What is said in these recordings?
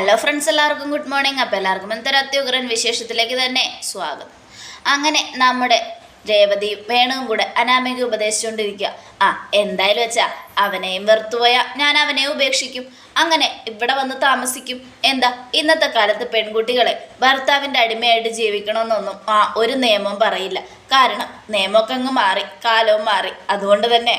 Hello friends എല്ലാവർക്കും good morning അപ്പോൾ എല്ലാവർക്കും എന്തൊരു അത്യുഗ്രൻ വിശേഷത്തിലേക്ക് തന്നെ സ്വാഗതം. അങ്ങനെ നമ്മുടെ രേവതിയും വേണുവും കൂടെ അനാമിക ഉപദേശിച്ചുകൊണ്ടിരിക്കുക ആ എന്തായാലും വെച്ചാൽ അവനെയും വെറുത്തുപോയാ ഞാൻ അവനെ ഉപേക്ഷിക്കും. അങ്ങനെ ഇവിടെ വന്ന് താമസിക്കും. എന്താ ഇന്നത്തെ കാലത്ത് പെൺകുട്ടികളെ ഭർത്താവിന്റെ അടിമയായിട്ട് ജീവിക്കണമെന്നൊന്നും ആ ഒരു നിയമം പറയില്ല. കാരണം നിയമമൊക്കെ അങ്ങ് മാറി കാലവും മാറി. അതുകൊണ്ട് തന്നെ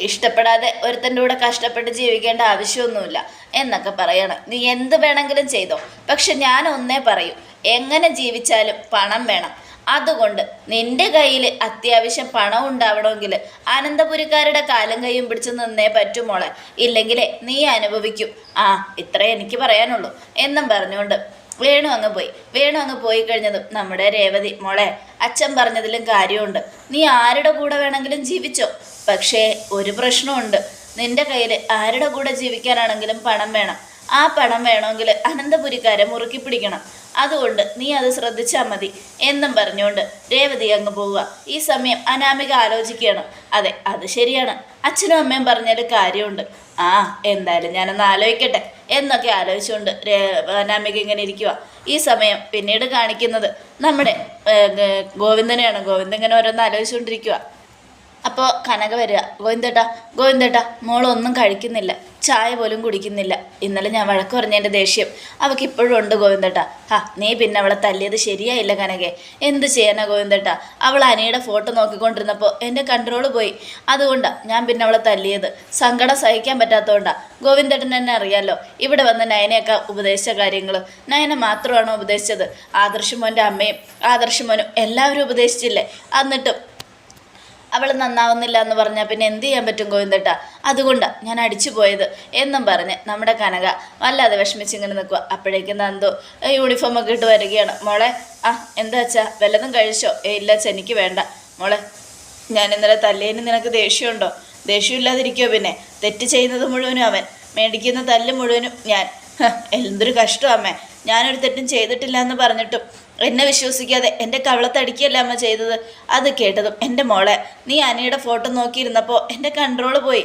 ഇഷ്ടപ്പെടാതെ ഒരുത്തന്റെ കൂടെ കഷ്ടപ്പെട്ട് ജീവിക്കേണ്ട ആവശ്യമൊന്നുമില്ല എന്നൊക്കെ പറയണം. നീ എന്ത് വേണമെങ്കിലും ചെയ്തോ. പക്ഷെ ഞാൻ ഒന്നേ പറയൂ. എങ്ങനെ ജീവിച്ചാലും പണം വേണം. അതുകൊണ്ട് നിന്റെ കയ്യിൽ അത്യാവശ്യം പണം ഉണ്ടാവണമെങ്കിൽ അനന്തപുരിക്കാരുടെ കാലും കൈയും പിടിച്ച് നിന്നേ പറ്റുമോളെ ഇല്ലെങ്കിൽ നീ അനുഭവിക്കും. ആ ഇത്രേ എനിക്ക് പറയാനുള്ളൂ എന്നും പറഞ്ഞുകൊണ്ട് വേണു അങ്ങ് പോയി. വേണു അങ്ങ് പോയി കഴിഞ്ഞതും നമ്മുടെ രേവതി മോളെ അച്ഛൻ പറഞ്ഞതിലും കാര്യമുണ്ട്. നീ ആരുടെ കൂടെ വേണമെങ്കിലും ജീവിച്ചോ? പക്ഷേ ഒരു പ്രശ്നമുണ്ട്. നിന്റെ കയ്യിൽ ആരുടെ കൂടെ ജീവിക്കാനാണെങ്കിലും പണം വേണം. ആ പണം വേണമെങ്കിൽ അനന്തപുരിക്കാരെ മുറുക്കി പിടിക്കണം. അതുകൊണ്ട് നീ അത് ശ്രദ്ധിച്ചാൽ മതി എന്നും പറഞ്ഞുകൊണ്ട് രേവതി അങ്ങ് പോവുക. ഈ സമയം അനാമിക ആലോചിക്കുകയാണ്. അതെ അത് ശരിയാണ്. അച്ഛനും അമ്മയും പറഞ്ഞൊരു കാര്യമുണ്ട്. ആ എന്തായാലും ഞാനൊന്ന് ആലോചിക്കട്ടെ എന്നൊക്കെ ആലോചിച്ചുകൊണ്ട് അനാമിക ഇങ്ങനെ ഇരിക്കുക ഈ സമയം പിന്നീട് കാണിക്കുന്നത് നമ്മുടെ ഗോവിന്ദനെയാണ്. ഗോവിന്ദൻ ഇങ്ങനെ ഓരോന്ന് ആലോചിച്ചുകൊണ്ടിരിക്കുക അപ്പോൾ കനക വരിക ഗോവിന്ദേട്ടാ ഗോവിന്ദേട്ടാ മോളൊന്നും കഴിക്കുന്നില്ല ചായ പോലും കുടിക്കുന്നില്ല. ഇന്നലെ ഞാൻ വഴക്ക് പറഞ്ഞതിന്റെ ദേഷ്യം. അവൾക്ക് ഇപ്പോഴും ഉണ്ട് ഗോവിന്ദേട്ടാ. ഹാ നീ പിന്നെ അവളെ തല്ലിയത് ശരിയായില്ല കനകെ. എന്ത് ചെയ്യാനാ ഗോവിന്ദേട്ടാ? അവൾ അനിയുടെ ഫോട്ടോ നോക്കിക്കൊണ്ടിരുന്നപ്പോൾ എന്റെ കൺട്രോൾ പോയി. അതുകൊണ്ടാണ് ഞാൻ പിന്നെ അവളെ തല്ലിയത്. സങ്കടം സഹിക്കാൻ പറ്റാത്തതുകൊണ്ടാണ് ഗോവിന്ദേട്ടൻ തന്നെ അറിയാലോ. ഇവിടെ വന്ന് നയനയൊക്കെ ഉപദേശിച്ച കാര്യങ്ങൾ നയന മാത്രമാണോ ഉപദേശിച്ചത്? ആദർശമോന്റെ അമ്മയും ആദർശമോനും എല്ലാവരും ഉപദേശിച്ചില്ലേ? എന്നിട്ടും അവൾ നന്നാവുന്നില്ല എന്ന് പറഞ്ഞാൽ പിന്നെ എന്ത് ചെയ്യാൻ പറ്റും ഗോവിന്ദട്ടാ? അതുകൊണ്ടാണ് ഞാൻ അടിച്ചു പോയത് എന്നും പറഞ്ഞ് നമ്മുടെ കനക വല്ലാതെ വിഷമിച്ചിങ്ങനെ നിൽക്കുക അപ്പോഴേക്കും നന്ദു യൂണിഫോം ഒക്കെ ഇട്ട് വരികയാണ്. മോളെ ആ എന്താ വെച്ചാ വല്ലതും കഴിച്ചോ? ഏ ഇല്ല ചെനിക്ക് വേണ്ട. മോളെ ഞാൻ ഇന്നലെ തല്ലേന് നിനക്ക് ദേഷ്യമുണ്ടോ? ദേഷ്യമില്ലാതിരിക്കോ പിന്നെ? തെറ്റ് ചെയ്യുന്നത് മുഴുവനും അവൻ. മേടിക്കുന്ന തല്ല് മുഴുവനും ഞാൻ. എന്തൊരു കഷ്ടം അമ്മേ. ഞാനൊരു തെറ്റും ചെയ്തിട്ടില്ല എന്ന് പറഞ്ഞിട്ടും എന്നെ വിശ്വസിക്കാതെ എന്റെ കവളത്തടിക്കല്ല അമ്മ ചെയ്തത്? അത് കേട്ടതും എന്റെ മോളെ നീ അനയുടെ ഫോട്ടോ നോക്കിയിരുന്നപ്പോൾ എന്റെ കൺട്രോൾ പോയി.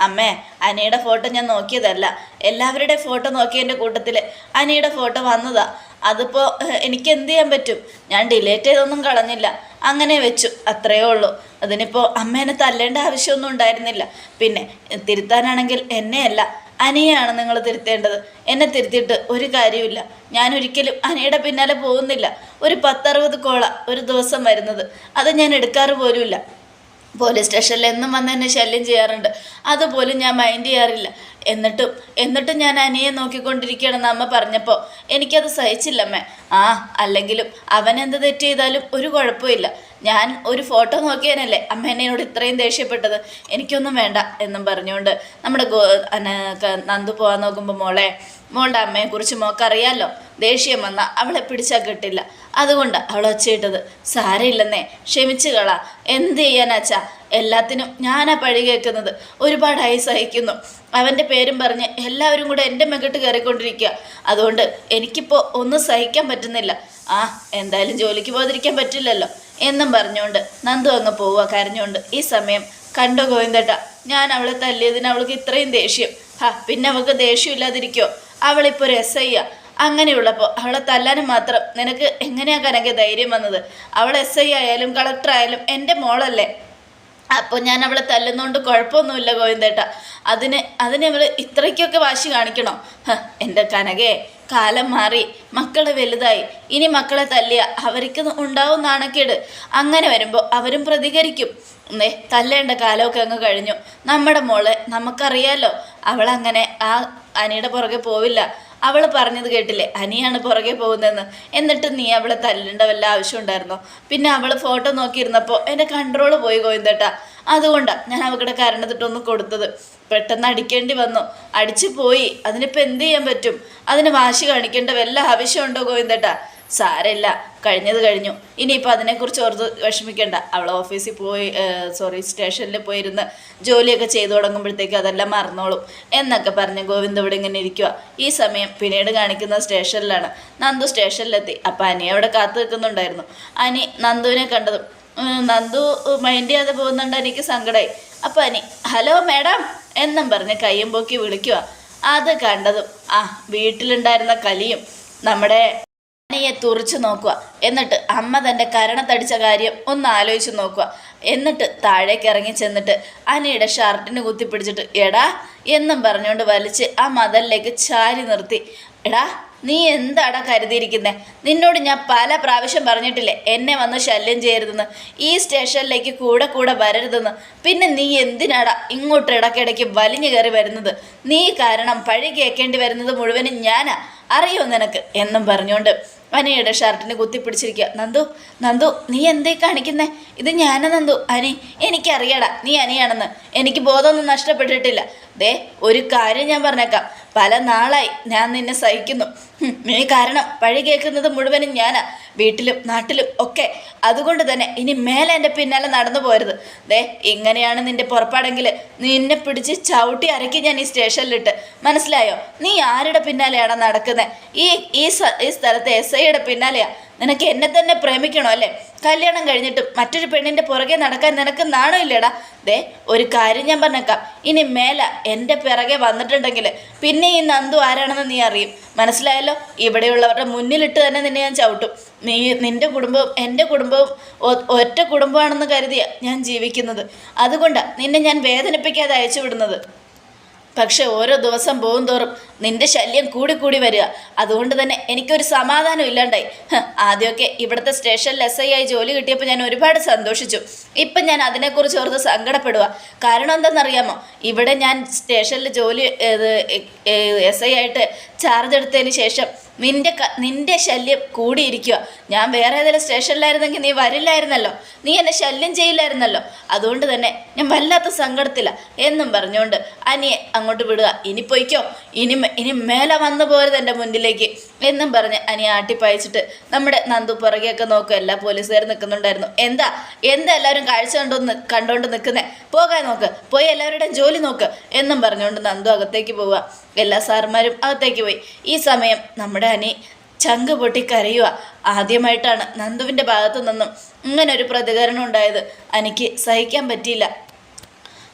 അമ്മേ അനയുടെ ഫോട്ടോ ഞാൻ നോക്കിയതല്ല. എല്ലാവരുടെ ഫോട്ടോ നോക്കിയതിന്റെ കൂട്ടത്തിൽ അനയുടെ ഫോട്ടോ വന്നതാ. അതിപ്പോൾ എനിക്ക് എന്ത് ചെയ്യാൻ പറ്റും? ഞാൻ ഡിലേറ്റ് ചെയ്തൊന്നും കളഞ്ഞില്ല. അങ്ങനെ വെച്ചു അത്രയേ ഉള്ളൂ. അതിനിപ്പോൾ അമ്മേനെ തല്ലേണ്ട ആവശ്യമൊന്നും ഉണ്ടായിരുന്നില്ല. പിന്നെ തിരുത്താനാണെങ്കിൽ എന്നെയല്ല. അനിയാണ് നിങ്ങൾ തിരുത്തേണ്ടത്. എന്നെ തിരുത്തിയിട്ട് ഒരു കാര്യമില്ല ഞാൻ ഒരിക്കലും അനിയുടെ പിന്നാലെ പോകുന്നില്ല. ഒരു പത്തറുപത് കോള ഒരു ദിവസം വരുന്നത്. അത് ഞാൻ എടുക്കാറ് പോലുമില്ല. പോലീസ് സ്റ്റേഷനിൽ എന്നും വന്ന് എന്നെ ശല്യം ചെയ്യാറുണ്ട്. അതുപോലും ഞാൻ മൈൻഡ് ചെയ്യാറില്ല. എന്നിട്ടും എന്നിട്ടും ഞാൻ അനിയെ നോക്കിക്കൊണ്ടിരിക്കുകയാണെന്ന് അമ്മ പറഞ്ഞപ്പോൾ എനിക്കത് സഹിച്ചില്ലമ്മേ. ആ അല്ലെങ്കിലും അവൻ എന്ത് തെറ്റ് ചെയ്താലും ഒരു കുഴപ്പമില്ല ഞാൻ ഒരു ഫോട്ടോ നോക്കിയതിനല്ലേ അമ്മ എന്നോട് ഇത്രയും ദേഷ്യപ്പെട്ടത്? എനിക്കൊന്നും വേണ്ട എന്നും പറഞ്ഞുകൊണ്ട് നമ്മുടെ ഗോ നന്ദു പോകാൻ നോക്കുമ്പോൾ മോളെ മോളുടെ അമ്മയെക്കുറിച്ച് മോക്കറിയാലോ? ദേഷ്യം വന്ന അവളെ പിടിച്ചാൽ കിട്ടില്ല. അതുകൊണ്ട് അവൾ ഒച്ചയിട്ടത് സാരയില്ലെന്നേ ക്ഷമിച്ചു കളാ. എന്ത് ചെയ്യാനാച്ചാ എല്ലാത്തിനും ഞാനാ പഴി കേൾക്കുന്നത്. ഒരുപാടായി സഹിക്കുന്നു. അവന്റെ പേരും പറഞ്ഞ് എല്ലാവരും കൂടെ എന്റെ മെഗട്ട് കയറിക്കൊണ്ടിരിക്കുക അതുകൊണ്ട് എനിക്കിപ്പോൾ ഒന്നും സഹിക്കാൻ പറ്റുന്നില്ല. ആ എന്തായാലും ജോലിക്ക് പോകാതിരിക്കാൻ പറ്റില്ലല്ലോ. എന്നും പറഞ്ഞുകൊണ്ട് നന്ദു അങ്ങ് പോവുക കരഞ്ഞുകൊണ്ട്. ഈ സമയം കണ്ടോ ഗോവിന്ദട്ട ഞാൻ അവളെ തല്ലിയതിന് അവൾക്ക് ഇത്രയും ദേഷ്യം. ഹാ പിന്നെ അവൾക്ക് ദേഷ്യമില്ലാതിരിക്കോ അവളിപ്പോൾ ഒരു എസ് ഐ അങ്ങനെയുള്ളപ്പോൾ അവളെ തല്ലാനും മാത്രം നിനക്ക് എങ്ങനെയാ കനക്ക് ധൈര്യം വന്നത്? അവൾ എസ് ഐ ആയാലും കളക്ടർ ആയാലും എന്റെ മോളല്ലേ? അപ്പോൾ ഞാൻ അവളെ തല്ലുന്നതുകൊണ്ട് കുഴപ്പമൊന്നുമില്ല ഗോവിന്ദേട്ട. അതിന് അതിന് അവൾ ഇത്രയ്ക്കൊക്കെ വാശി കാണിക്കണോ? എന്റെ കനകേ കാലം മാറി മക്കൾ വലുതായി ഇനി മക്കളെ തല്ലിയ അവർക്ക് ഉണ്ടാവും നാണക്കേട്. അങ്ങനെ വരുമ്പോൾ അവരും പ്രതികരിക്കും. ഏ തല്ലേണ്ട കാലമൊക്കെ അങ്ങ് കഴിഞ്ഞു. നമ്മുടെ മോളെ നമുക്കറിയാലോ അവളങ്ങനെ ആ അനിയുടെ പുറകെ പോവില്ല. അവൾ പറഞ്ഞത് കേട്ടില്ലേ? അനിയാണ് പുറകെ പോകുന്നതെന്ന്. എന്നിട്ട് നീ അവളെ തല്ലേണ്ട വല്ല ആവശ്യം ഉണ്ടായിരുന്നോ? പിന്നെ അവൾ ഫോട്ടോ നോക്കിയിരുന്നപ്പോൾ എന്റെ കൺട്രോൾ പോയി ഗോവിന്ദേട്ടാ. അതുകൊണ്ടാണ് ഞാൻ അവളുടെ കരണത്തിട്ടൊന്ന് കൊടുത്തത്. പെട്ടെന്ന് അടിക്കേണ്ടി വന്നു. അടിച്ചു പോയി. അതിനിപ്പോൾ എന്ത് ചെയ്യാൻ പറ്റും? അതിന് വാശി കാണിക്കേണ്ട വല്ല ആവശ്യമുണ്ടോ ഗോവിന്ദേട്ടാ? സാരമില്ല കഴിഞ്ഞത് കഴിഞ്ഞു. ഇനിയിപ്പോൾ അതിനെക്കുറിച്ച് ഓർത്ത് വിഷമിക്കേണ്ട. അവൾ ഓഫീസിൽ പോയി സോറി സ്റ്റേഷനിൽ പോയിരുന്ന് ജോലിയൊക്കെ ചെയ്തു തുടങ്ങുമ്പോഴത്തേക്ക് അതെല്ലാം മറന്നോളും. എന്നൊക്കെ പറഞ്ഞ് ഗോവിന്ദ് ഇവിടെ ഇങ്ങനെ ഇരിക്കുക ഈ സമയം പിന്നീട് കാണിക്കുന്ന സ്റ്റേഷനിലാണ്. നന്ദു സ്റ്റേഷനിലെത്തി. അപ്പം അനി അവിടെ കാത്തു നിൽക്കുന്നുണ്ടായിരുന്നു. അനി നന്ദുവിനെ കണ്ടതും നന്ദു മൈൻഡ് ചെയ്യാതെ പോകുന്നുണ്ട്. എനിക്ക് സങ്കടമായി അപ്പം അനി ഹലോ മാഡം എന്നും പറഞ്ഞ് കയ്യും പൊക്കി വിളിക്കുക അത് കണ്ടതും ആ വീട്ടിലുണ്ടായിരുന്ന കലിയും നമ്മുടെ അനിയെ തുറച്ചു നോക്കുക. എന്നിട്ട് അമ്മ തന്റെ കരണത്തടിച്ച കാര്യം ഒന്ന് ആലോചിച്ച് നോക്കുക. എന്നിട്ട് താഴേക്ക് ഇറങ്ങി ചെന്നിട്ട് അനിയുടെ ഷർട്ടിന് കുത്തിപ്പിടിച്ചിട്ട് എടാ എന്നും പറഞ്ഞുകൊണ്ട് വലിച്ച് ആ മതലിലേക്ക് ചാരി നിർത്തി. എടാ നീ എന്താടാ കരുതിയിരിക്കുന്നേ? നിന്നോട് ഞാൻ പല പ്രാവശ്യം പറഞ്ഞിട്ടില്ലേ എന്നെ വന്ന് ശല്യം ചെയ്യരുതെന്ന്. ഈ സ്റ്റേഷനിലേക്ക് കൂടെ കൂടെ വരരുതെന്ന്. പിന്നെ നീ എന്തിനാടാ ഇങ്ങോട്ട് ഇടയ്ക്കിടയ്ക്ക് വലിഞ്ഞു കയറി വരുന്നത്? നീ കാരണം പഴി കേൾക്കേണ്ടി വരുന്നത് മുഴുവനും ഞാനാ. അറിയോ നിനക്ക്? എന്നും പറഞ്ഞുകൊണ്ട് അനിയുടെ ഷർട്ടിന് കുത്തിപ്പിടിച്ചിരിക്കുക. നന്ദു നന്ദു നീ എന്തേ കാണിക്കുന്നേ? ഇത് ഞാനാ നന്ദു. അനി എനിക്കറിയടാ നീ അനിയാണെന്ന്. എനിക്ക് ബോധമൊന്നും നഷ്ടപ്പെട്ടിട്ടില്ല. ദേ ഒരു കാര്യം ഞാൻ പറഞ്ഞേക്കാം. പല നാളായി ഞാൻ നിന്നെ സഹിക്കുന്നു. നീ കാരണം പഴി കേൾക്കുന്നത് മുഴുവനും ഞാനാ. വീട്ടിലും നാട്ടിലും ഒക്കെ. അതുകൊണ്ട് തന്നെ ഇനി മേലെ എന്റെ പിന്നാലെ നടന്നു പോരുത്. ദേ ഇങ്ങനെയാണ് നിന്റെ പുറപ്പാടെങ്കിൽ നിന്നെ പിടിച്ച് ചവിട്ടി അരക്കി ഞാൻ ഈ സ്റ്റേഷനിലിട്ട്. മനസ്സിലായോ? നീ ആരുടെ പിന്നാലെയാണ് നടക്കുന്നത് ഈ ഈ ഈ സ്ഥലത്തെ എസ് ഐയുടെ പിന്നാലെയാണ് നിനക്ക് എന്നെ തന്നെ പ്രേമിക്കണോ അല്ലേ? കല്യാണം കഴിഞ്ഞിട്ടും മറ്റൊരു പെണ്ണിന്റെ പുറകെ നടക്കാൻ നിനക്ക് നാണമില്ലേടാ ദേ ഒരു കാര്യം ഞാൻ പറഞ്ഞേക്കാം. ഇനി മേല എന്റെ പിറകെ വന്നിട്ടുണ്ടെങ്കിൽ പിന്നെ ഈ നന്ദു ആരാണെന്ന് നീ അറിയും. മനസ്സിലായല്ലോ? ഇവിടെയുള്ളവരുടെ മുന്നിലിട്ട് തന്നെ നിന്നെ ഞാൻ ചവിട്ടും. നീ നിന്റെ കുടുംബവും എന്റെ കുടുംബവും ഒറ്റ കുടുംബമാണെന്ന് കരുതിയാണ് ഞാൻ ജീവിക്കുന്നത്. അതുകൊണ്ടാണ് നിന്നെ ഞാൻ വേദനിപ്പിക്കാതെ അയച്ചു വിടുന്നത്. പക്ഷെ ഓരോ ദിവസം പോകും തോറും നിന്റെ ശല്യം കൂടി കൂടി വരിക. അതുകൊണ്ട് തന്നെ എനിക്കൊരു സമാധാനം ഇല്ലാണ്ടായി. ആദ്യമൊക്കെ ഇവിടുത്തെ സ്റ്റേഷനിൽ എസ് ഐ ആയി ജോലി കിട്ടിയപ്പോൾ ഞാൻ ഒരുപാട് സന്തോഷിച്ചു. ഇപ്പം ഞാൻ അതിനെക്കുറിച്ച് ഓർത്ത് സങ്കടപ്പെടുക കാരണം എന്താണെന്നറിയാമോ? ഇവിടെ ഞാൻ സ്റ്റേഷനിൽ ജോലി എസ് ഐ ആയിട്ട് ചാർജ് എടുത്തതിന് ശേഷം നിന്റെ നിന്റെ ശല്യം കൂടിയിരിക്കുക ഞാൻ വേറെ ഏതെങ്കിലും സ്റ്റേഷനിലായിരുന്നെങ്കിൽ നീ വരില്ലായിരുന്നല്ലോ. നീ എന്നെ ശല്യം ചെയ്യില്ലായിരുന്നല്ലോ. അതുകൊണ്ട് തന്നെ ഞാൻ വല്ലാത്ത സങ്കടത്തില്ല എന്നും പറഞ്ഞുകൊണ്ട് അനിയെ അങ്ങോട്ട് വിടുക. ഇനി പൊയ്ക്കോ. ഇനി ഇനി മേലെ വന്നു പോരുത് എന്റെ മുന്നിലേക്ക്. എന്നും പറഞ്ഞ് അനിയെ ആട്ടിപ്പായിച്ചിട്ട് നമ്മുടെ നന്ദു പുറകെയൊക്കെ നോക്കുക എല്ലാ പോലീസുകാരും നിൽക്കുന്നുണ്ടായിരുന്നു. എന്താ? എന്താ എല്ലാവരും കാഴ്ച കണ്ടോ കണ്ടോണ്ട് നിൽക്കുന്നേ? പോകാൻ നോക്ക്. പോയി എല്ലാവരുടെയും ജോലി നോക്ക്. എന്നും പറഞ്ഞുകൊണ്ട് നന്ദു അകത്തേക്ക് പോവുക എല്ലാ സാറുമാരും അകത്തേക്ക് പോയി. ഈ സമയം നമ്മുടെ അനി ചങ്ക് പൊട്ടി കരയുക ആദ്യമായിട്ടാണ് നന്ദുവിന്റെ ഭാഗത്തു നിന്നും ഇങ്ങനൊരു പ്രതികരണം ഉണ്ടായത്. എനിക്ക് സഹിക്കാൻ പറ്റിയില്ല.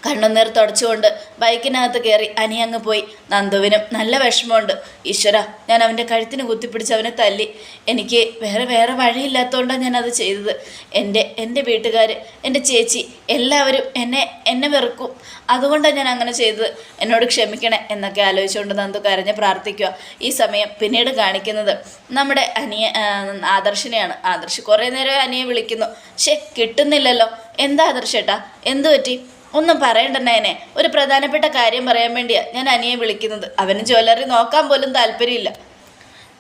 കണ്ണുനീർ തുടച്ചുകൊണ്ട് ബൈക്കിനകത്ത് കയറി അനി അങ്ങ് പോയി. നന്ദുവിനും നല്ല വിഷമമുണ്ട്. ഈശ്വര ഞാൻ അവന്റെ കഴുത്തിന് കുത്തിപ്പിടിച്ച് അവനെ തല്ലി. എനിക്ക് വേറെ വേറെ വഴിയില്ലാത്തതുകൊണ്ടാണ് ഞാൻ അത് ചെയ്തത്. എന്റെ എന്റെ വീട്ടുകാർ എന്റെ ചേച്ചി എല്ലാവരും എന്നെ എന്നെ വെറുക്കും. അതുകൊണ്ടാണ് ഞാൻ അങ്ങനെ ചെയ്തത്. എന്നോട് ക്ഷമിക്കണേ എന്നൊക്കെ ആലോചിച്ചുകൊണ്ട് നന്ദു കരഞ്ഞ് പ്രാർത്ഥിക്കുക. ഈ സമയം പിന്നീട് കാണിക്കുന്നത് നമ്മുടെ അനിയ ആദർശിനെയാണ്. ആദർശ് കുറേ നേരം അനിയെ വിളിക്കുന്നു. ശേ കിട്ടുന്നില്ലല്ലോ. എന്താ ആദർശേട്ടാ എന്തു പറ്റി? ഒന്നും പറയണ്ടെന്നേനെ ഒരു പ്രധാനപ്പെട്ട കാര്യം പറയാൻ വേണ്ടിയാ ഞാൻ അനിയെ വിളിക്കുന്നത്. അവന് ജ്വല്ലറി നോക്കാൻ പോലും താല്പര്യമില്ല.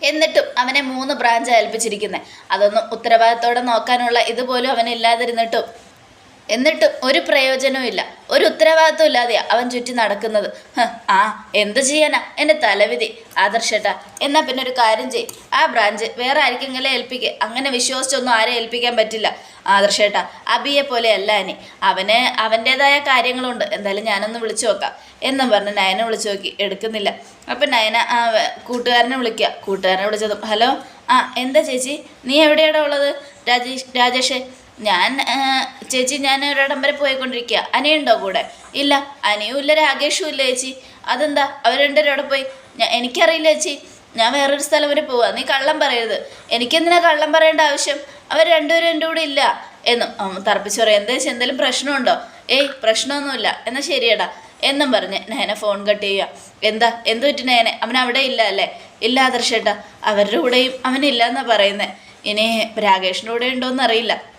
എന്നിട്ടും അവനെ മൂന്ന് ബ്രാഞ്ച് ഏൽപ്പിച്ചിരിക്കുന്നത് അതൊന്നും ഉത്തരവാദിത്തോടെ നോക്കാനുള്ള ഇതുപോലും അവനില്ലാതിരുന്നിട്ടും. എന്നിട്ടും ഒരു പ്രയോജനവും ഇല്ല. ഒരു ഉത്തരവാദിത്വം ഇല്ലാതെയാ അവൻ ചുറ്റി നടക്കുന്നത്. ആ എന്ത് ചെയ്യാനാ? എന്റെ തലവിധി. ആദർശേട്ടാ എന്നാ പിന്നെ ഒരു കാര്യം ചെയ് ആ ബ്രാഞ്ച് വേറെ ആർക്കെങ്കിലും ഏൽപ്പിക്കുക അങ്ങനെ വിശ്വസിച്ചൊന്നും ആരെ ഏൽപ്പിക്കാൻ പറ്റില്ല. ആദർശേട്ടാ അബിയെ പോലെയല്ല അനി അവന് അവന്റേതായ കാര്യങ്ങളുണ്ട്. എന്തായാലും ഞാനൊന്ന് വിളിച്ചു നോക്കാം. എന്നും പറഞ്ഞ് നയനെ വിളിച്ചു നോക്കി. എടുക്കുന്നില്ല. അപ്പം നയന ആ കൂട്ടുകാരനെ വിളിക്കുക കൂട്ടുകാരനെ വിളിച്ചതും ഹലോ ആ എന്താ ചേച്ചി? നീ എവിടെയാടാ ഉള്ളത്? രാജേഷ് രാജേഷേ ഞാൻ ചേച്ചി ഞാൻ ഒരിടം വരെ പോയിക്കൊണ്ടിരിക്കുക അനിയുണ്ടോ കൂടെ? ഇല്ല. അനിയും ഇല്ല രാകേഷും ഇല്ല ചേച്ചി. അതെന്താ? അവർ രണ്ടുപേരും അവിടെ പോയി? എനിക്കറിയില്ല ചേച്ചി. ഞാൻ വേറൊരു സ്ഥലം വരെ പോവാ. നീ കള്ളം പറയരുത്. എനിക്കെന്തിനാ കള്ളം പറയേണ്ട ആവശ്യം? അവർ രണ്ടുപേരും എന്റെ കൂടെ ഇല്ല എന്നും. തറപ്പിച്ച് പറയാം. എന്താ വെച്ചാൽ എന്തെങ്കിലും പ്രശ്നമുണ്ടോ? ഏയ് പ്രശ്നമൊന്നുമില്ല. എന്നാൽ ശരിയടാ. എന്നും പറഞ്ഞ് നയനെ ഫോൺ കട്ട് ചെയ്യുക. എന്താ? എന്ത് പറ്റി നയനെ? അവൻ അവിടെ ഇല്ല അല്ലേ? ഇല്ല ആദർശേട്ടാ. അവരുടെ കൂടെയും അവനില്ല എന്നാ പറയുന്നത് ഇനി രാകേഷിന്റെ കൂടെ ഉണ്ടോയെന്ന് അറിയില്ല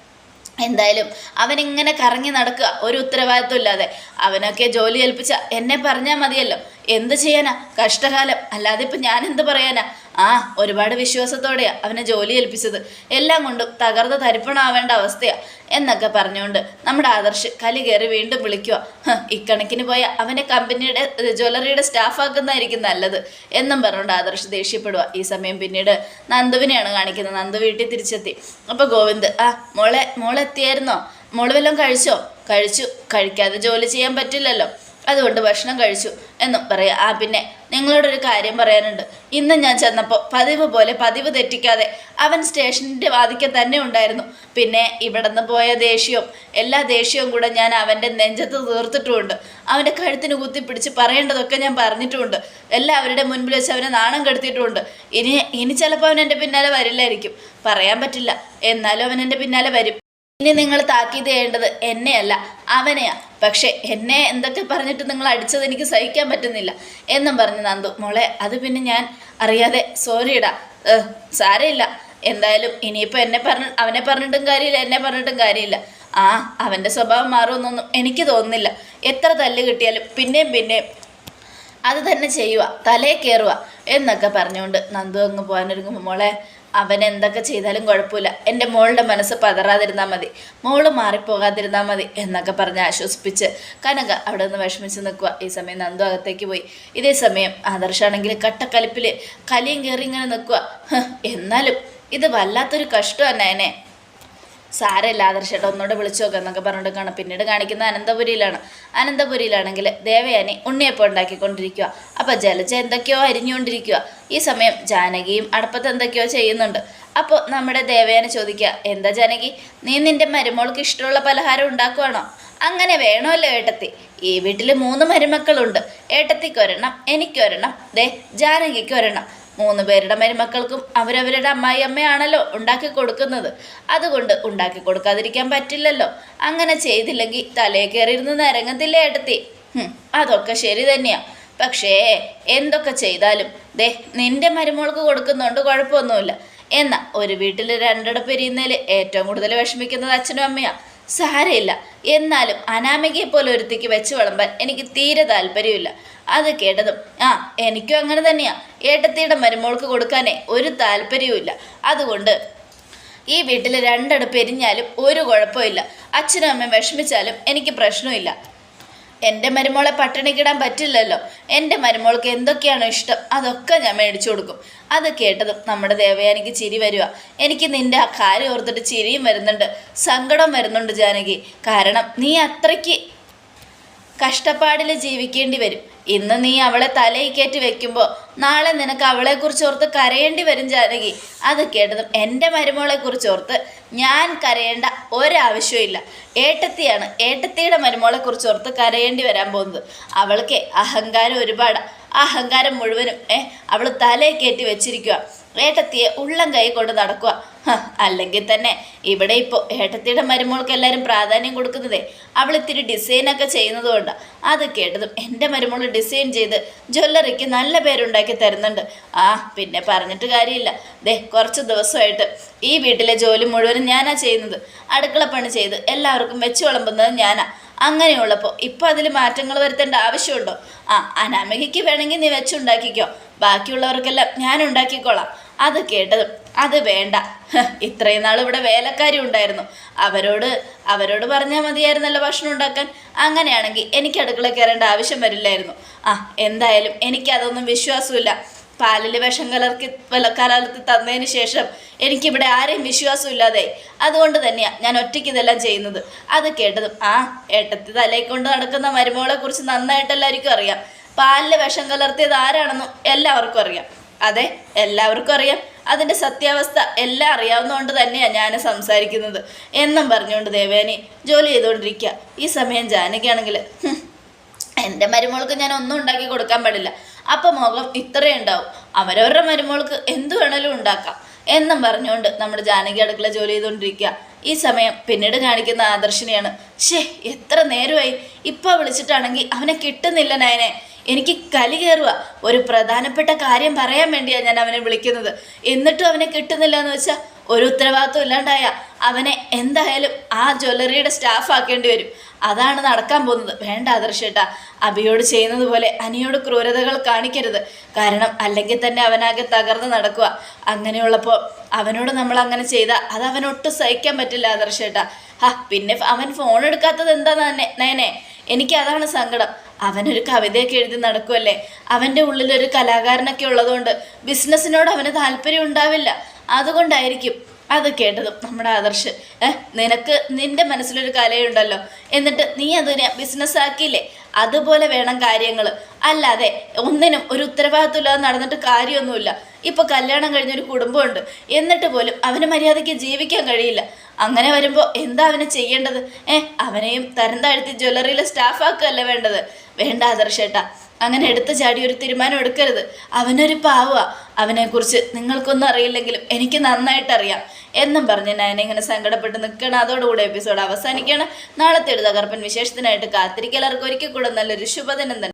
എന്തായാലും അവനിങ്ങനെ കറങ്ങി നടക്കുക. ഒരു ഉത്തരവാദിത്വം ഇല്ലാതെ അവനൊക്കെ ജോലി ഏൽപ്പിച്ച എന്നെ പറഞ്ഞാൽ മതിയല്ലോ. എന്ത് ചെയ്യാനാ? കഷ്ടകാലം. അല്ലാതെ ഇപ്പം ഞാൻ എന്ത് പറയാനാ? ആ ഒരുപാട് വിശ്വാസത്തോടെയാ അവനെ ജോലി ഏൽപ്പിച്ചത്. എല്ലാം കൊണ്ടും തകർന്ന് തരിപ്പണാവേണ്ട അവസ്ഥയാ എന്നൊക്കെ പറഞ്ഞുകൊണ്ട് നമ്മുടെ ആദർശ് കലി കയറി വീണ്ടും വിളിക്കുക "ഹ്, ഇക്കണക്കിന് പോയ അവനെ കമ്പനിയുടെ ജ്വല്ലറിയുടെ സ്റ്റാഫാക്കുന്നതായിരിക്കും നല്ലത് എന്നും പറഞ്ഞുകൊണ്ട് ആദർശ് ദേഷ്യപ്പെടുക ഈ സമയം പിന്നീട് നന്ദുവിനെയാണ് കാണിക്കുന്നത്. നന്ദു വീട്ടിൽ തിരിച്ചെത്തി. അപ്പോൾ ഗോവിന്ദ് ആ മോളെ മോളെത്തിയായിരുന്നോ? മോൾ വല്ലതും കഴിച്ചോ? കഴിച്ചു. കഴിക്കാതെ ജോലി ചെയ്യാൻ പറ്റില്ലല്ലോ. അതുകൊണ്ട് ഭക്ഷണം കഴിച്ചു എന്നും പറയാം. ആ പിന്നെ നിങ്ങളോടൊരു കാര്യം പറയാനുണ്ട്. ഇന്ന് ഞാൻ ചെന്നപ്പോൾ പതിവ് പോലെ പതിവ് തെറ്റിക്കാതെ അവൻ സ്റ്റേഷനിന്റെ വാതിക്കെ തന്നെ ഉണ്ടായിരുന്നു. പിന്നെ ഇവിടുന്ന് പോയ ദേഷ്യവും എല്ലാ ദേഷ്യവും കൂടെ ഞാൻ അവന്റെ നെഞ്ചത്ത് തീർത്തിട്ടുമുണ്ട്. അവന്റെ കഴുത്തിന് കുത്തിപ്പിടിച്ച് പറയേണ്ടതൊക്കെ ഞാൻ പറഞ്ഞിട്ടുമുണ്ട്. എല്ലാവരുടെ മുൻപിൽ വെച്ച് അവനെ നാണം കെടുത്തിയിട്ടുമുണ്ട് ഇനി ഇനി ചിലപ്പോൾ അവൻ എന്റെ പിന്നാലെ വരില്ലായിരിക്കും. പറയാൻ പറ്റില്ല. എന്നാലും അവൻ എന്റെ പിന്നാലെ വരും. ഇനി നിങ്ങൾ താക്കീത് ചെയ്യേണ്ടത് എന്നെയല്ല അവനെയാ. പക്ഷേ എന്നെ എന്തൊക്കെ പറഞ്ഞിട്ട് നിങ്ങൾ അടിച്ചത് എനിക്ക് സഹിക്കാൻ പറ്റുന്നില്ല എന്നും പറഞ്ഞു നന്ദു. മോളെ അത് പിന്നെ ഞാൻ അറിയാതെ സോറിയിടാ സാരമില്ല. എന്തായാലും ഇനിയിപ്പോൾ എന്നെ പറഞ്ഞ അവനെ പറഞ്ഞിട്ടും കാര്യമില്ല എന്നെ പറഞ്ഞിട്ടും കാര്യമില്ല. ആ അവന്റെ സ്വഭാവം മാറുമെന്നൊന്നും എനിക്ക് തോന്നുന്നില്ല. എത്ര തല്ല് കിട്ടിയാലും പിന്നെയും പിന്നെയും അത് തന്നെ ചെയ്യുക തലേ കയറുക എന്നൊക്കെ പറഞ്ഞുകൊണ്ട് നന്ദു അങ്ങ് പോകാനൊരുങ്ങുമ്പോൾ മോളെ അവൻ എന്തൊക്കെ ചെയ്താലും കുഴപ്പമില്ല. എന്റെ മോളുടെ മനസ്സ് പതറാതിരുന്നാൽ മതി. മോൾ മാറിപ്പോകാതിരുന്നാൽ മതി എന്നൊക്കെ പറഞ്ഞ് ആശ്വസിപ്പിച്ച് കനക അവിടെ നിന്ന് വിഷമിച്ച് നിൽക്കുക. ഈ സമയം നന്ദു അകത്തേക്ക് പോയി. ഇതേ സമയം ആദർശാണെങ്കിൽ കട്ടക്കലിപ്പിൽ കലിയും കയറി ഇങ്ങനെ നിൽക്കുക. എന്നാലും ഇത് വല്ലാത്തൊരു കഷ്ടമാണ് നയനെ സാരമില്ല ആദർശേട്ടാ ഒന്നുകൂടെ വിളിച്ചു നോക്കാം എന്നൊക്കെ പറഞ്ഞിട്ട് പിന്നീട് കാണിക്കുന്നത് അനന്തപുരിയിലാണ്. അനന്തപുരിയിലാണെങ്കിൽ ദേവയാനി ഉണ്ണിയപ്പം ഉണ്ടാക്കിക്കൊണ്ടിരിക്കുക അപ്പോൾ ജലജ എന്തൊക്കെയോ അരിഞ്ഞുകൊണ്ടിരിക്കുക ഈ സമയം ജാനകിയും അടുപ്പത്ത് എന്തൊക്കെയോ ചെയ്യുന്നുണ്ട്. അപ്പോൾ നമ്മുടെ ദേവയാനി ചോദിക്കുക എന്താ ജാനകി നീ നിന്റെ മരുമോൾക്ക് ഇഷ്ടമുള്ള പലഹാരം ഉണ്ടാക്കുവാണോ? അങ്ങനെ വേണമല്ലോ ഏട്ടത്തി. ഈ വീട്ടിൽ മൂന്ന് മരുമക്കളുണ്ട്. ഏട്ടത്തിക്ക് ഒരെണ്ണം എനിക്കൊരെണ്ണം. ദേ ജാനകിക്ക് ഒരെണ്ണം മൂന്ന് പേരുടെ മരുമക്കൾക്കും അവരവരുടെ അമ്മായി അമ്മയാണല്ലോ ഉണ്ടാക്കി കൊടുക്കുന്നത്. അതുകൊണ്ട് ഉണ്ടാക്കി കൊടുക്കാതിരിക്കാൻ പറ്റില്ലല്ലോ. അങ്ങനെ ചെയ്തില്ലെങ്കിൽ തലേ കയറിയിരുന്ന് നിരങ്ങത്തില്ലേ ഏട്ടത്തി? അതൊക്കെ ശരി തന്നെയാ. പക്ഷേ എന്തൊക്കെ ചെയ്താലും ദേ നിന്റെ മരുമോൾക്ക് കൊടുക്കുന്നുണ്ട് കുഴപ്പമൊന്നുമില്ല. എന്നാ ഒരു വീട്ടിൽ രണ്ടിട എരിയുന്നതിൽ ഏറ്റവും കൂടുതൽ വിഷമിക്കുന്നത് അച്ഛനും അമ്മയാ. സാരമില്ല എന്നാലും അനാമികയെ പോലെ ഒരുത്തിക്ക് വെച്ച് വിളമ്പാൻ എനിക്ക് തീരെ താല്പര്യമില്ല. അത് കേട്ടതും ആ എനിക്കും അങ്ങനെ തന്നെയാ. ഏട്ടത്തിയുടെ മരുമോൾക്ക് കൊടുക്കാനേ ഒരു താല്പര്യവുമില്ല. അതുകൊണ്ട് ഈ വീട്ടിൽ രണ്ടടുപ്പ് എരിഞ്ഞാലും ഒരു കുഴപ്പമില്ല. അച്ഛനും അമ്മയും വിഷമിച്ചാലും എനിക്ക് പ്രശ്നമില്ല. എന്റെ മരുമോളെ പട്ടിണിക്കിടാൻ പറ്റില്ലല്ലോ. എന്റെ മരുമോൾക്ക് എന്തൊക്കെയാണോ ഇഷ്ടം അതൊക്കെ ഞാൻ മേടിച്ചു കൊടുക്കും. അത് കേട്ടതും നമ്മുടെ ദേവയാനിക്ക് ചിരി വരിക എനിക്ക് നിന്റെ ആ കാര്യം ഓർത്തിട്ട് ചിരിയും വരുന്നുണ്ട് സങ്കടം വരുന്നുണ്ട് ജാനകി. കാരണം നീ അത്രയ്ക്ക് കഷ്ടപ്പാടിൽ ജീവിക്കേണ്ടി വരും. ഇന്ന് നീ അവളെ തലയിക്കേറ്റ് വെക്കുമ്പോൾ നാളെ നിനക്ക് അവളെക്കുറിച്ച് ഓർത്ത് കരയേണ്ടി വരും ജാനകി. അത് കേട്ടതും എന്റെ മരുമോളെക്കുറിച്ച് ഓർത്ത് ഞാൻ കരയേണ്ട ഒരാവശ്യമില്ല ഏട്ടത്തിയാണ് ഏട്ടത്തിയുടെ മരുമോളെക്കുറിച്ച് ഓർത്ത് കരയേണ്ടി വരാൻ പോകുന്നത്. അവൾക്ക് അഹങ്കാരം ഒരുപാട്. അഹങ്കാരം മുഴുവനും ഏ അവൾ തലയിൽ കയറ്റി വെച്ചിരിക്കുക ഏട്ടത്തിയെ ഉള്ളം കൈ കൊണ്ട് നടക്കുക അല്ലെങ്കിൽ തന്നെ ഇവിടെ ഇപ്പോൾ ഏട്ടത്തിയുടെ മരുമോൾക്ക് എല്ലാവരും പ്രാധാന്യം കൊടുക്കുന്നതേ. അവൾ ഇത്തിരി ഡിസൈനൊക്കെ ചെയ്യുന്നത് കൊണ്ടാണ് അത് കേട്ടതും എന്റെ മരുമോൾ ഡിസൈൻ ചെയ്ത് ജ്വല്ലറിക്ക് നല്ല പേരുണ്ടാക്കി തരുന്നുണ്ട്. ആ പിന്നെ പറഞ്ഞിട്ട് കാര്യമില്ല. ദേ കുറച്ച് ദിവസമായിട്ട് ഈ വീട്ടിലെ ജോലി മുഴുവനും ഞാനാ ചെയ്യുന്നത്. അടുക്കള പണി ചെയ്ത് എല്ലാവർക്കും വെച്ച് വിളമ്പുന്നത് ഞാനാ. അങ്ങനെയുള്ളപ്പോൾ ഇപ്പോൾ അതിൽ മാറ്റങ്ങൾ വരുത്തേണ്ട ആവശ്യമുണ്ടോ? ആ അനാമികയ്ക്ക് വേണമെങ്കിൽ നീ വെച്ചുണ്ടാക്കിക്കോ. ബാക്കിയുള്ളവർക്കെല്ലാം ഞാൻ ഉണ്ടാക്കിക്കോളാം. അത് കേട്ടതും അത് വേണ്ട. ഇത്രയും നാൾ ഇവിടെ വേലക്കാരി ഉണ്ടായിരുന്നു. അവരോട് അവരോട് പറഞ്ഞാൽ മതിയായിരുന്നല്ലോ ഭക്ഷണം ഉണ്ടാക്കാൻ. അങ്ങനെയാണെങ്കിൽ എനിക്ക് അടുക്കള കയറേണ്ട ആവശ്യം വരില്ലായിരുന്നു. ആ എന്തായാലും എനിക്കതൊന്നും വിശ്വാസമില്ല പാലിൽ വിഷം കലർക്കി കലർത്തി തന്നതിന് ശേഷം എനിക്കിവിടെ ആരെയും വിശ്വാസമില്ലാതെ അതുകൊണ്ട് തന്നെയാണ് ഞാൻ ഒറ്റയ്ക്ക് ഇതെല്ലാം ചെയ്യുന്നത്. അത് കേട്ടതും ആ ഏട്ടത്തി തലയിൽ കൊണ്ട് നടക്കുന്ന മരുമകളെ കുറിച്ച് നന്നായിട്ട് എല്ലാവർക്കും അറിയാം. പാലിൽ വിഷം കലർത്തിയത് ആരാണെന്നും എല്ലാവർക്കും അറിയാം. അതെ എല്ലാവർക്കും അറിയാം. അതിന്റെ സത്യാവസ്ഥ എല്ലാം അറിയാവുന്നതുകൊണ്ട് തന്നെയാണ് ഞാൻ സംസാരിക്കുന്നത്. എന്നും പറഞ്ഞുകൊണ്ട് ദേവേനി ജോലി ചെയ്തുകൊണ്ടിരിക്കുക ഈ സമയം ജാനകിയാണെങ്കിൽ എന്റെ മരുമോൾക്ക് ഞാൻ ഒന്നും ഉണ്ടാക്കി കൊടുക്കാൻ പാടില്ല. അപ്പം മുഖം ഇത്രയും ഉണ്ടാവും. അവരവരുടെ മരുമോൾക്ക് എന്തു വേണേലും ഉണ്ടാക്കാം. എന്നും പറഞ്ഞുകൊണ്ട് നമ്മുടെ ജാനകി അടുക്കള ജോലി ചെയ്തുകൊണ്ടിരിക്കുക ഈ സമയം പിന്നീട് കാണിക്കുന്ന ആദർശിനെയാണ്. ഷേ എത്ര നേരമായി. ഇപ്പം വിളിച്ചിട്ടാണെങ്കിൽ അവനെ കിട്ടുന്നില്ല നയനെ. എനിക്ക് കലി കയറുക ഒരു പ്രധാനപ്പെട്ട കാര്യം പറയാൻ വേണ്ടിയാണ് ഞാൻ അവനെ വിളിക്കുന്നത്. എന്നിട്ടും അവനെ കിട്ടുന്നില്ല എന്ന് വെച്ചാൽ ഒരു ഉത്തരവാദിത്വം ഇല്ലാണ്ടായ അവനെ എന്തായാലും ആ ജ്വല്ലറിയുടെ സ്റ്റാഫ് ആക്കേണ്ടി വരും. അതാണ് നടക്കാൻ പോകുന്നത്. വേണ്ട ആദർശേട്ടാ അഭിയോട് ചെയ്യുന്നത് പോലെ അനിയോട് ക്രൂരതകൾ കാണിക്കരുത്. കാരണം അല്ലെങ്കിൽ തന്നെ അവനാകെ തകർന്ന് നടക്കുക. അങ്ങനെയുള്ളപ്പോൾ അവനോട് നമ്മൾ അങ്ങനെ ചെയ്താൽ അത് അവനൊട്ടും സഹിക്കാൻ പറ്റില്ല ആദർശേട്ടാ ഹാ പിന്നെ അവൻ ഫോൺ എടുക്കാത്തത് എന്താ നേനെ എനിക്ക് അതാണ് സങ്കടം. അവനൊരു കവിതയൊക്കെ എഴുതി നടക്കുമല്ലേ അവന്റെ ഉള്ളിലൊരു കലാകാരനൊക്കെ ഉള്ളതുകൊണ്ട് ബിസിനസ്സിനോട് അവന് താല്പര്യം ഉണ്ടാവില്ല. അതുകൊണ്ടായിരിക്കും അത് കേട്ടതും നമ്മുടെ ആദർശ്. ഏഹ് നിനക്ക് നിന്റെ മനസ്സിലൊരു കലയുണ്ടല്ലോ. എന്നിട്ട് നീ അതിനെ ബിസിനസ് ആക്കിയില്ലേ? അതുപോലെ വേണം കാര്യങ്ങൾ അല്ലാതെ ഒന്നിനും ഒരു ഉത്തരവാദിത്വമില്ലാതെ നടന്നിട്ട് കാര്യമൊന്നുമില്ല. ഇപ്പൊ കല്യാണം കഴിഞ്ഞൊരു കുടുംബമുണ്ട്. എന്നിട്ട് പോലും അവന് മര്യാദയ്ക്ക് ജീവിക്കാൻ കഴിയില്ല. അങ്ങനെ വരുമ്പോൾ എന്താ അവനെ ചെയ്യേണ്ടത്? ഏ അവനെയും തരം താഴ്ത്തി ജ്വല്ലറിയിലെ സ്റ്റാഫാക്കുകയല്ല വേണ്ടത്? വേണ്ട ആദർശേട്ടാ അങ്ങനെ എടുത്തു ചാടി ഒരു തീരുമാനം എടുക്കരുത്. അവനൊരു പാവുക അവനെക്കുറിച്ച് നിങ്ങൾക്കൊന്നും അറിയില്ലെങ്കിലും എനിക്ക് നന്നായിട്ട് അറിയാം എന്നും പറഞ്ഞ് ഞാൻ ഇങ്ങനെ സങ്കടപ്പെട്ട് നിൽക്കണം അതോടുകൂടെ എപ്പിസോഡ് അവസാനിക്കുകയാണ്. നാളത്തെ ഒരു തകർപ്പൻ വിശേഷത്തിനായിട്ട് കാത്തിരിക്കലർക്ക് ഒരിക്കൽ കൂടെ നല്ലൊരു ശുഭദിനം തന്നെ.